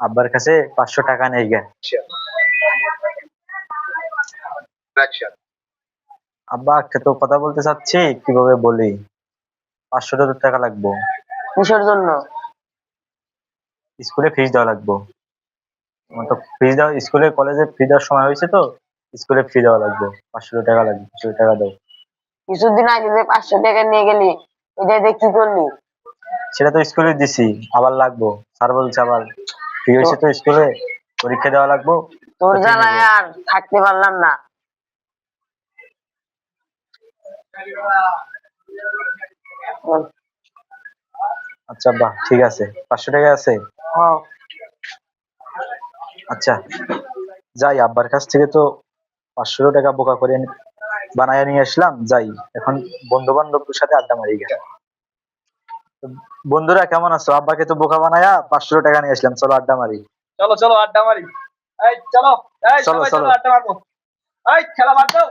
আব্বার কাছে পাঁচশো টাকা নেই গে আব্বা আজকে তো কথা বলতে চাচ্ছি কীভাবে বলি? পাঁচশো টাকা লাগবো। কিসের জন্য? স্কুলে ফিস দেওয়া লাগবো। তো ফিস দেওয়া স্কুলে কলেজে ফি দেওয়ার সময় হয়েছে তো স্কুলে ফি দেওয়া লাগবে। পাঁচশো টাকা লাগবে পাঁচশো টাকা দাও। কিছুদিন আগে যে পাঁচশো টাকা নিয়ে গেলি এটা দিয়ে কি করলি সেটা তো স্কুলে দিছি আবার লাগবো। স্যার বলছে আবার ফি হয়েছে তো স্কুলে পরীক্ষা দেওয়া লাগবো। তোর আচ্ছা, জ্বালায় আর থাকতে পারলাম না। আচ্ছা আব্বা ঠিক আছে। পাঁচশো টাকা আছে? হ্যাঁ। আচ্ছা যাই আব্বার কাছ থেকে তো পাঁচশো টাকা বোকা করে বানায় নিয়ে আসলাম। যাই এখন বন্ধু বান্ধবদের সাথে আড্ডা মারি গেল বন্ধুরা কেমন আছো? আব্বাকে তো বোকা বানায়া পাঁচশো টাকা নিয়ে আসলাম চলো আড্ডা মারি। চলো চলো আড্ডা মারি। এই চলো। এই চলো, চলো। আড্ডা মারবো। এই খেলা বাদ দাও।